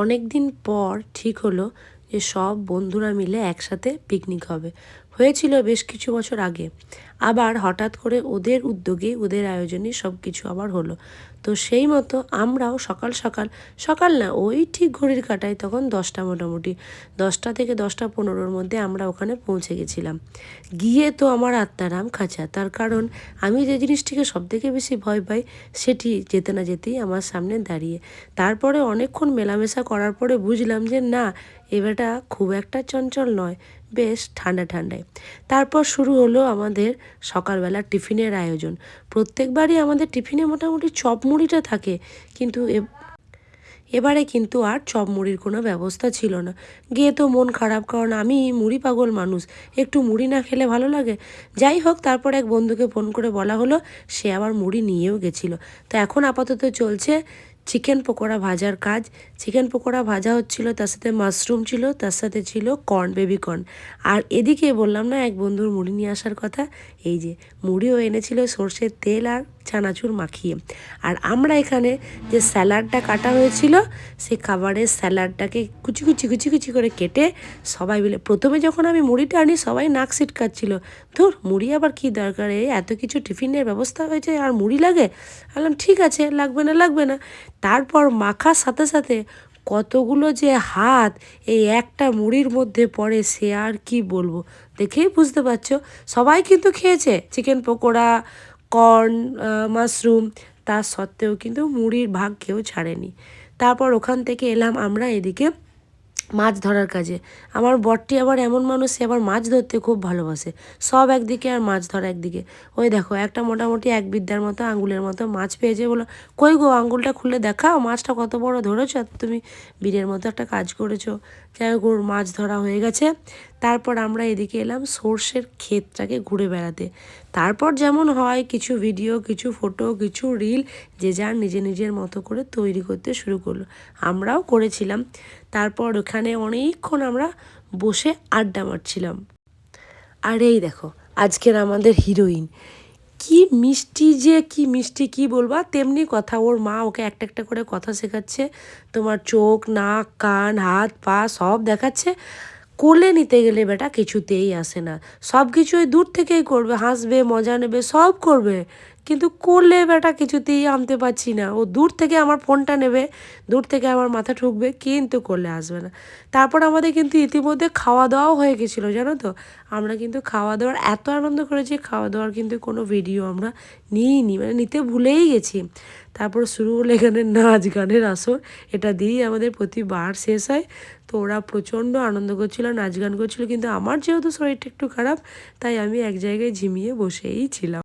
অনেক দিন পর ঠিক হলো যে সব বন্ধুরা মিলে একসাথে পিকনিক হবে। হয়েছিল বেশ কিছু বছর আগে। আবার হঠাৎ করে ওদের উদ্যোগে, ওদের আয়োজনে সব কিছু আবার হলো। তো সেই মতো আমরাও সকাল সকাল সকাল না, ওই ঠিক ঘড়ির কাটায় তখন দশটা মোটামুটি, দশটা থেকে দশটা পনেরোর মধ্যে আমরা ওখানে পৌঁছে গেছিলাম। গিয়ে তো আমার আত্মারাম খাঁচা। তার কারণ আমি যে জিনিসটিকে সবথেকে বেশি ভয় পাই, সেটি যেতে না যেতেই আমার সামনে দাঁড়িয়ে। তারপরে অনেকক্ষণ মেলামেশা করার পরে বুঝলাম যে না এবারটা খুব একটা চঞ্চল নয়, বেশ ঠান্ডা ঠান্ডায় তারপর শুরু হলো আমাদের সকালবেলা টিফিনের আয়োজন। প্রত্যেকবারই আমাদের টিফিনে মোটামুটি চপ মুড়িটা থাকে, কিন্তু এবারে কিন্তু আর চপ মুড়ির কোনো ব্যবস্থা ছিল না। গিয়ে তো মন খারাপ, কারণ আমি মুড়ি পাগল মানুষ, একটু মুড়ি না খেলে ভালো লাগে। যাই হোক, তারপর এক বন্ধুকে ফোন করে বলা হলো, সে আবার মুড়ি নিয়েও গেছিল। তো এখন আপাতত চলছে চিকেন পকোড়া ভাজার কাজ। চিকেন পকোড়া ভাজা হচ্ছিল, তার সাথে মাশরুম ছিল, তার সাথে ছিল কর্ন বেবি কর্ন আর এদিকে বললাম না, এক বন্ধুর মুড়ি নিয়ে আসার কথা, এই যে মুড়িও এনেছিল সর্ষের তেল আর চানাচুর মাখিয়ে। আর আমরা এখানে যে স্যালাডটা কাটা হয়েছিল সেই খাবারের স্যালাডটাকে কুচি কুচি কুচি কুচি করে কেটে সবাই মিলে প্রথমে যখন আমি মুড়িটা আনি, সবাই নাক সিটকাচ্ছিল ধুর, মুড়ি আবার কি দরকার? এই এত কিছু টিফিনের ব্যবস্থা হয়েছে, আর মুড়ি লাগে? বললাম, ঠিক আছে, লাগবে না লাগবে না। তারপর মাখার সাথে সাথে কতগুলো যে হাত, এই একটা মুড়ির মধ্যে পড়ে, সে আর কি বলব? দেখেই বুঝতে পারছ? সবাই কিন্তু খেয়েছে। চিকেন পকোড়া কর্ন মাশরুম, তা সত্ত্বেও কিন্তু মুড়ির ভাগ কেউ ছাড়েনি। তারপর ওখান থেকে এলাম আমরা এদিকে মাছ ধরার কাজে। আমার বরটি আবার এমন মানুষ, সে আবার মাছ ধরতে খুব ভালোবাসে। সব একদিকে আর মাছ ধরা একদিকে। ওই দেখো, একটা মোটামুটি এক বিদ্যার মতো, আঙ্গুলের মতো মাছ পেয়েছে বলো, কই গো, আঙ্গুলটা খুলে দেখাও, মাছটা কত বড় ধরেছ? তুমি বীরের মতো একটা কাজ করেছ। যাই হোক মাছ ধরা হয়ে গেছে। তারপর আমরা এদিকে এলাম সর্ষের ক্ষেতটাকে ঘুরে বেড়াতে। তারপর যেমন হয়, কিছু ভিডিও কিছু ফটো কিছু রিল যে যার নিজে নিজের মতো করে তৈরি করতে শুরু করল। আমরাও করেছিলাম। তারপর ওখানে অনেকক্ষণ আমরা বসে আড্ডা মারছিলাম। আর এই দেখো, আজকের আমাদের হিরোইন কি মিষ্টি যে, কি মিষ্টি, কি বলবা? তেমনি কথা, ওর মা ওকে একটা একটা করে কথা শেখাচ্ছে। তোমার চোখ, নাক, কান, হাত, পা সব দেখাচ্ছে। কোলে নিতে গেলে বেটা কিছুতেই আসে না। সব কিছুই দূর থেকেই করবে, হাসবে, মজা নেবে, সব করবে। কিন্তু করলে বেটা কিছুতেই আনতে পারছি না। ও দূর থেকে আমার ফোনটা নেবে, দূর থেকে আমার মাথা ঠুকবে, কিন্তু করলে আসবে না। তারপর আমাদের কিন্তু ইতিমধ্যে খাওয়া দাওয়াও হয়ে গেছিল, জানো তো? আমরা কিন্তু খাওয়া দাওয়ার এত আনন্দ করেছি খাওয়া দাওয়ার কিন্তু কোনো ভিডিও আমরা নিইনি মানে নিতে ভুলেই গেছি। তারপর শুরু হলো এখানে নাচ গানের আসর। এটা দিয়েই আমাদের প্রতিবার শেষ হয়। তো ওরা প্রচণ্ড আনন্দ করছিল, নাচ গান করছিল, কিন্তু আমার যেহেতু শরীরটা একটু খারাপ, তাই আমি এক জায়গায় ঝিমিয়ে বসেই ছিলাম।